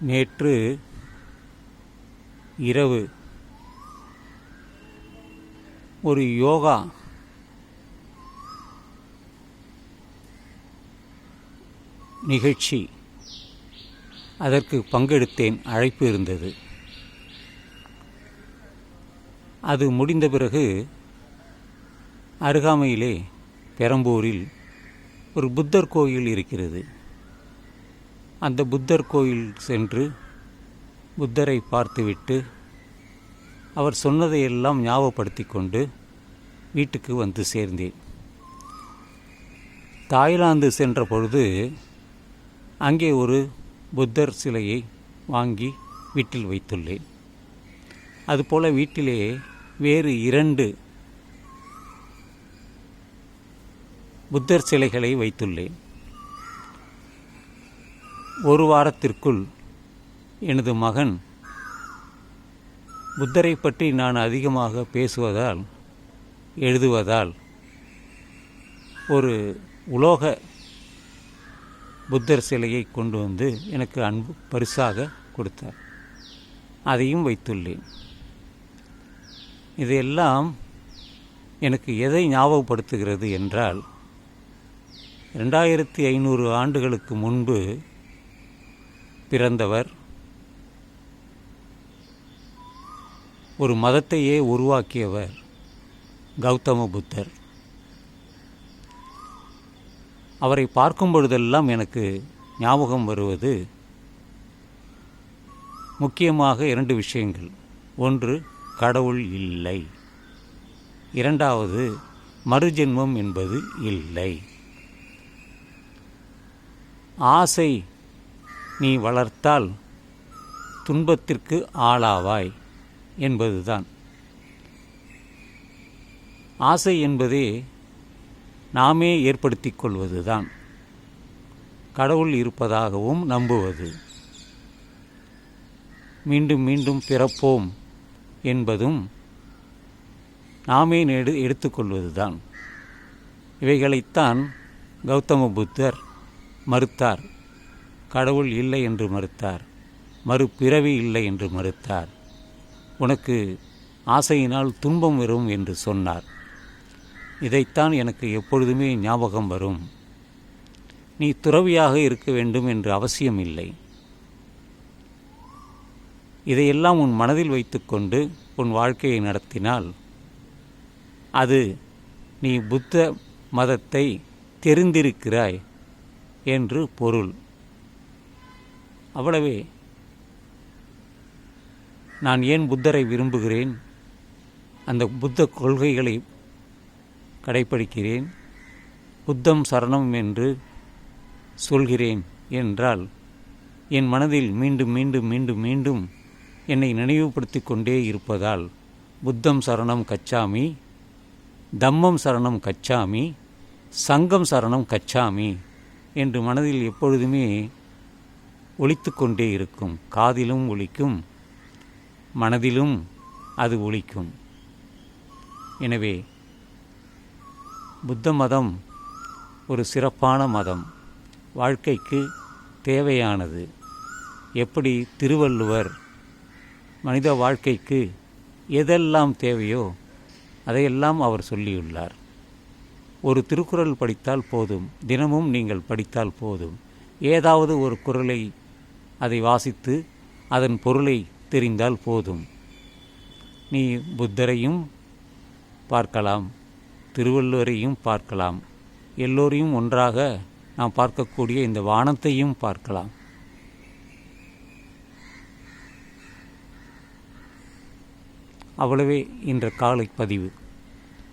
நேற்று இரவு ஒரு யோகா நிகழ்ச்சி அதற்கு பங்கெடுத்தேன் அழைப்பு இருந்தது. அது முடிந்த பிறகு அருகாமையிலே பெரம்பூரில் ஒரு புத்தர் கோயில் இருக்கிறது. அந்த புத்தர் கோயில் சென்று புத்தரை பார்த்துவிட்டு அவர் சொன்னதையெல்லாம் ஞாபகப்படுத்தி கொண்டு வீட்டுக்கு வந்து சேர்ந்தேன். தாய்லாந்து சென்ற பொழுது அங்கே ஒரு புத்தர் சிலையை வாங்கி வீட்டில் வைத்துள்ளேன். அதுபோல் வீட்டிலே வேறு இரண்டு புத்தர் சிலைகளை வைத்துள்ளேன். ஒரு வாரத்திற்குள் எனது மகன் புத்தரை பற்றி நான் அதிகமாக பேசுவதால் எழுதுவதால் ஒரு உலோக புத்தர் சிலையை கொண்டு வந்து எனக்கு அன்பு பரிசாக கொடுத்தார். அதையும் வைத்துள்ளேன். இதையெல்லாம் எனக்கு எதை ஞாபகப்படுத்துகிறது என்றால் ரெண்டாயிரத்தி ஐநூறு ஆண்டுகளுக்கு முன்பு பிறந்தவர். ஒரு மதத்தையே உருவாக்கியவர் கௌதம புத்தர். அவரை பார்க்கும் பொழுதெல்லாம் எனக்கு ஞாபகம் வருவது முக்கியமாக இரண்டு விஷயங்கள். ஒன்று கடவுள் இல்லை. இரண்டாவது மறுஜென்மம் என்பது இல்லை. ஆசை நீ வளர்த்தால் துன்பத்திற்கு ஆளாவாய் என்பதுதான். ஆசை என்பதே நாமே ஏற்படுத்தி கொள்வதுதான். கடவுள் இருப்பதாகவும் நம்புவது. மீண்டும் மீண்டும் பிறப்போம் என்பதும் நாமே எடு எடுத்துக்கொள்வதுதான் இவைகளைத்தான் கௌதம புத்தர் மறுத்தார். கடவுள் இல்லை என்று மறுத்தார். மறுபிறவி இல்லை என்று மறுத்தார். உனக்கு ஆசையினால் துன்பம் வரும் என்று சொன்னார். இதைத்தான் எனக்கு எப்பொழுதுமே ஞாபகம் வரும். நீ துறவியாக இருக்க வேண்டும் என்று அவசியம் இல்லை இதையெல்லாம் உன் மனதில் வைத்துக்கொண்டு உன் வாழ்க்கையை நடத்தினால் அது நீ புத்த மதத்தை தெரிந்திருக்கிறாய் என்று பொருள். அவ்வளவே. நான் ஏன் புத்தரை விரும்புகிறேன்? அந்த புத்த கொள்கைகளை கடைப்பிடிக்கிறேன். புத்தம் சரணம் என்று சொல்கிறேன் என்றால் என் மனதில் மீண்டும் மீண்டும் மீண்டும் மீண்டும் என்னை நினைவுபடுத்தி கொண்டே இருப்பதால் புத்தம் சரணம் கச்சாமி தம்மம் சரணம் கச்சாமி சங்கம் சரணம் கச்சாமி என்று மனதில் எப்பொழுதுமே ஒழித்து கொண்டே இருக்கும். காதிலும் ஒழிக்கும் மனதிலும் அது ஒழிக்கும் எனவே புத்த மதம் ஒரு சிறப்பான மதம். வாழ்க்கைக்கு தேவையானது. எப்படி திருவள்ளுவர் மனித வாழ்க்கைக்கு எதெல்லாம் தேவையோ அதையெல்லாம் அவர் சொல்லியுள்ளார். ஒரு திருக்குறள் படித்தால் போதும். தினமும் நீங்கள் படித்தால் போதும். ஏதாவது ஒரு குரலை அதை வாசித்து அதன் பொருளை தெரிந்தால் போதும். நீ புத்தரையும் பார்க்கலாம் திருவள்ளுவரையும் பார்க்கலாம். எல்லோரையும் ஒன்றாக நாம் பார்க்கக்கூடிய இந்த வானத்தையும் பார்க்கலாம். அவ்வளவே இன்ற காலை பதிவு.